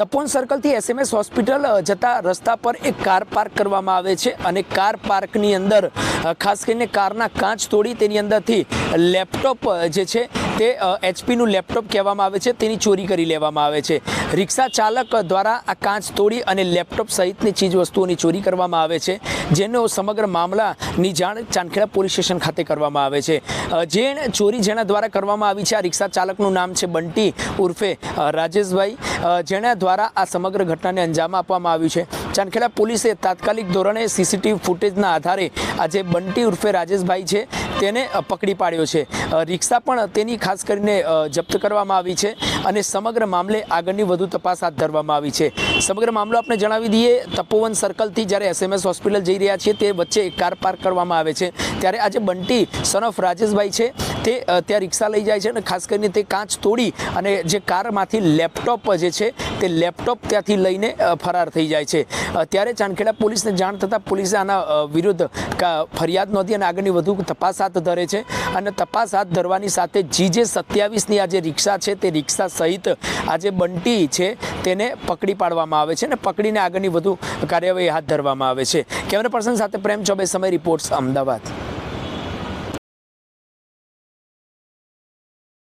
તપોવન સર્કલથી SMS hospital જતા રસ્તા પર એક કાર પાર્ક કરવામાં આવે છે અને કાર પાર્કની અંદર ખાસ કરીને કારના કાચ તોડી તેની અંદરથી લેપટોપ જે છે તે એચપીનું લેપટોપ કહેવામાં આવે છે, તેની ચોરી કરી લેવામાં આવે છે. રિક્ષા ચાલક દ્વારા આ કાચ તોડી અને લેપટોપ સહિતની ચીજ વસ્તુઓની ચોરી કરવામાં આવે છે, જેનો સમગ્ર મામલાની જાણ ચાંદખેડા પોલીસ સ્ટેશન ખાતે કરવામાં આવે છે. જે ચોરી જેના દ્વારા કરવામાં આવી છે, આ રિક્ષા ચાલકનું નામ છે બંટી ઉર્ફે રાજેશભાઈ. જેના દ્વારા આ સમગ્ર ઘટનાને અંજામ આપવામાં આવ્યું છે. ચાંદખેડા પોલીસે તાત્કાલિક ધોરણે સીસીટીવી ફૂટેજના આધારે આ જે બંટી ઉર્ફે રાજેશભાઈ છે, તેને પકડી પાડ્યો છે. રિક્ષા પણ તેની ખાસ કરીને જપ્ત કરવામાં આવી છે અને સમગ્ર મામલે આગળની વધુ તપાસ હાથ ધરવામાં આવી છે. સમગ્ર મામલો આપણે જણાવી દઈએ, તપોવન સર્કલથી જ્યારે એસએમએસ હોસ્પિટલ જઈ રહ્યા છીએ, તે વચ્ચે કાર પાર્ક કરવામાં આવે છે. ત્યારે આજે બંટી સન ઓફ રાજેશભાઈ છે. તે ત્યાં રિક્ષા લઈ જાય છે અને ખાસ કરીને તે કાચ તોડી અને જે કારમાંથી લેપટોપ જે છે તે લેપટોપ ત્યાંથી લઈને ફરાર થઈ જાય છે. ત્યારે ચાંદખેડા પોલીસને જાણ થતાં પોલીસે આના વિરુદ્ધ ફરિયાદ નોંધી અને આગળની વધુ તપાસ હાથ ધરે છે. અને તપાસ હાથ ધરવાની સાથે જીજે સત્યાવીસની આ જે રિક્ષા છે તે રિક્ષા સહિત આ જે બંટી છે તેને પકડી પાડવામાં આવે છે અને પકડીને આગળની વધુ કાર્યવાહી હાથ ધરવામાં આવે છે. કેમેરા પર્સન સાથે પ્રેમ ચોબે સમય રિપોર્ટ્સ અમદાવાદ.